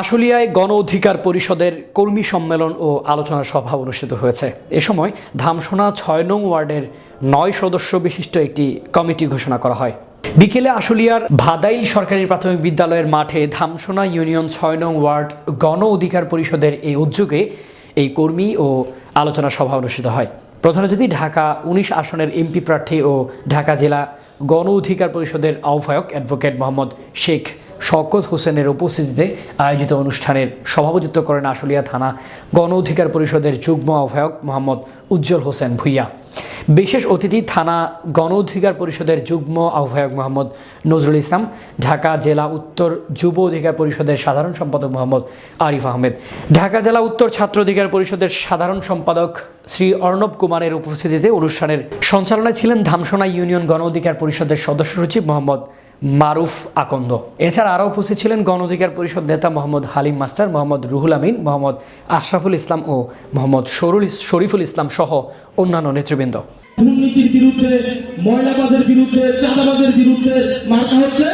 আশুলিয়ায় গণ অধিকার পরিষদের কর্মী সম্মেলন ও আলোচনা সভা অনুষ্ঠিত হয়েছে। এ সময় ধামসোনা ছয় নং ওয়ার্ডের নয় সদস্য বিশিষ্ট একটি কমিটি ঘোষণা করা হয়। বিকেলে আশুলিয়ার ভাদাইল সরকারি প্রাথমিক বিদ্যালয়ের মাঠে ধামসোনা ইউনিয়ন ছয় নং ওয়ার্ড গণ অধিকার পরিষদের এই উদ্যোগে এই কর্মী ও আলোচনা সভা অনুষ্ঠিত হয়। প্রধান অতিথি ঢাকা উনিশ আসনের এমপি প্রার্থী ও ঢাকা জেলা গণ অধিকার পরিষদের আহ্বায়ক অ্যাডভোকেট মোহাম্মদ শেখ শওকত হোসেনের উপস্থিতিতে আয়োজিত অনুষ্ঠানের সভাপতিত্ব করেন আশুলিয়া থানা গণ অধিকার পরিষদের যুগ্ম আহ্বায়ক মোহাম্মদ উজ্জ্বল হোসেন ভুইয়া। বিশেষ অতিথি থানা গণ অধিকার পরিষদের যুগ্ম আহ্বায়ক মোহাম্মদ নজরুল ইসলাম, ঢাকা জেলা উত্তর যুব অধিকার পরিষদের সাধারণ সম্পাদক মোহাম্মদ আরিফ আহমেদ, ঢাকা জেলা উত্তর ছাত্র অধিকার পরিষদের সাধারণ সম্পাদক শ্রী অর্ণব কুমারের উপস্থিতিতে অনুষ্ঠানের সঞ্চালনায় ছিলেন ধামসোনা ইউনিয়ন গণ অধিকার পরিষদের সদস্য সচিব মোহাম্মদ মারুফ আকন্দ। এছাড়া আরও উপস্থিত ছিলেন গণ অধিকার পরিষদ নেতা মোহাম্মদ হালিম মাস্টার, মোহাম্মদ রুহুল আমিন, মোহাম্মদ আশরাফুল ইসলাম ও মোহাম্মদ শরুল শরীফুল ইসলাম সহ অন্যান্য নেতৃবৃন্দ। দুর্নীতির বিরুদ্ধে ময়লাবাদের বিরুদ্ধে চাঁদাবাদের বিরুদ্ধে মার্কা হচ্ছে।